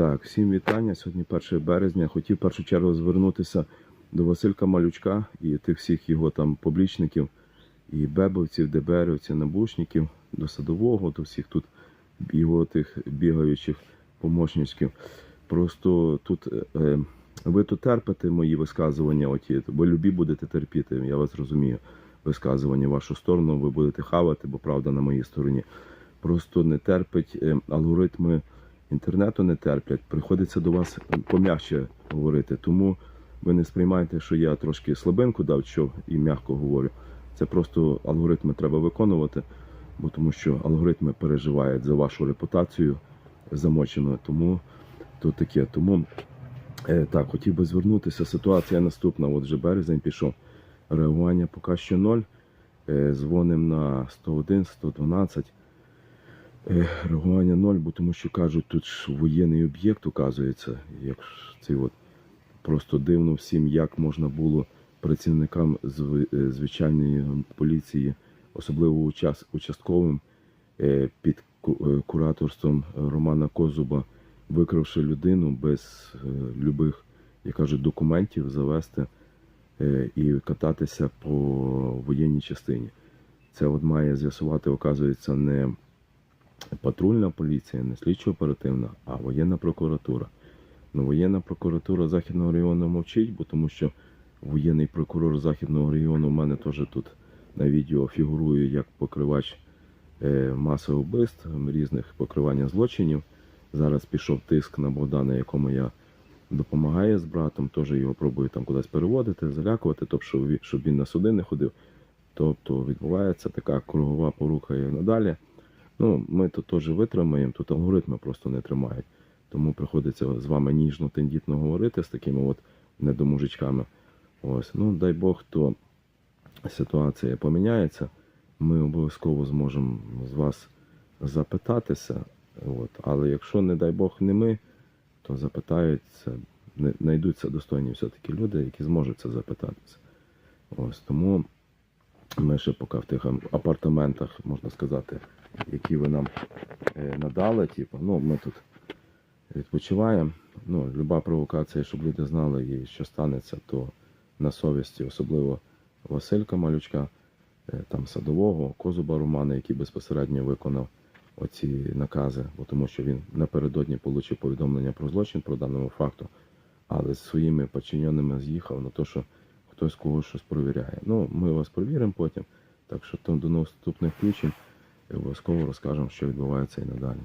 Так, всім вітання. Сьогодні 1 березня. Хотів в першу чергу звернутися до Василька Малючка і тих всіх його там публічників, і бебовців, ДБРівців, набушників, до садового, до всіх тут його тих бігаючих помощників. Просто тут е, е, ви тут терпите мої висказування, оті, ви любі будете терпіти, я вас розумію. Висказування в вашу сторону, ви будете хавати, бо правда на моїй стороні. Просто не терпить е, алгоритми інтернету не терплять. Приходиться до вас пом'якше говорити. Тому ви не сприймайте, що я трошки слабинку дав, що і м'яко говорю. Це просто алгоритми треба виконувати, бо тому що алгоритми переживають за вашу репутацію замоченою. Тому то таке. Тому е, так, хотів би звернутися. Ситуація наступна. От вже березень пішов. Реагування поки що ноль. Е, Дзвонимо на 101, 112. Реагування ноль, бо тому що кажуть, тут ж воєнний об'єкт указується. Як цей от просто дивно всім, як можна було працівникам е, звичайної поліції, особливо учас- участковим, е, під е, кураторством Романа Козуба, викравши людину без любих, як кажуть, документів, завести і кататися по воєнній частині. Це от має з'ясувати, оказується, не патрульна поліція, не слідчо оперативна, а воєнна прокуратура. Ну, воєнна прокуратура Західного району мовчить, бо тому що воєнний прокурор Західного району у мене теж тут на відео фігурує як покривач е, маси вбивств, різних покривання злочинів. Зараз пішов тиск на Богдана, якому я допомагаю з братом, теж його пробую там кудись переводити, залякувати, тобто, щоб він на суди не ходив. Тобто відбувається така кругова порука і надалі. Ну, ми тут теж витримаємо, тут алгоритми просто не тримають. Тому приходиться з вами ніжно, тендітно говорити з такими от недомужичками. Ось, ну дай Бог, то ситуація поміняється. Ми обов'язково зможемо з вас запитатися. От. Але якщо, не дай Бог, не ми, то запитаються, знайдуться достойні все-таки люди, які зможуть це запитатися. Ось тому ми ще поки в тих апартаментах, можна сказати, які ви нам е, надали. Типу, ну, ми тут відпочиваємо. Ну, люба провокація, щоб люди знали, і що станеться, то на совісті, особливо Василька Малючка, е, там садового, Козуба Романа, який безпосередньо виконав оці накази, бо тому що він напередодні отримав повідомлення про злочин по даному факту, але з своїми подчиненими з'їхав на те, що хтось когось щось провіряє. Ну, ми вас провіримо потім. Так що там до наступних включень обов'язково розкажемо, що відбувається і надалі.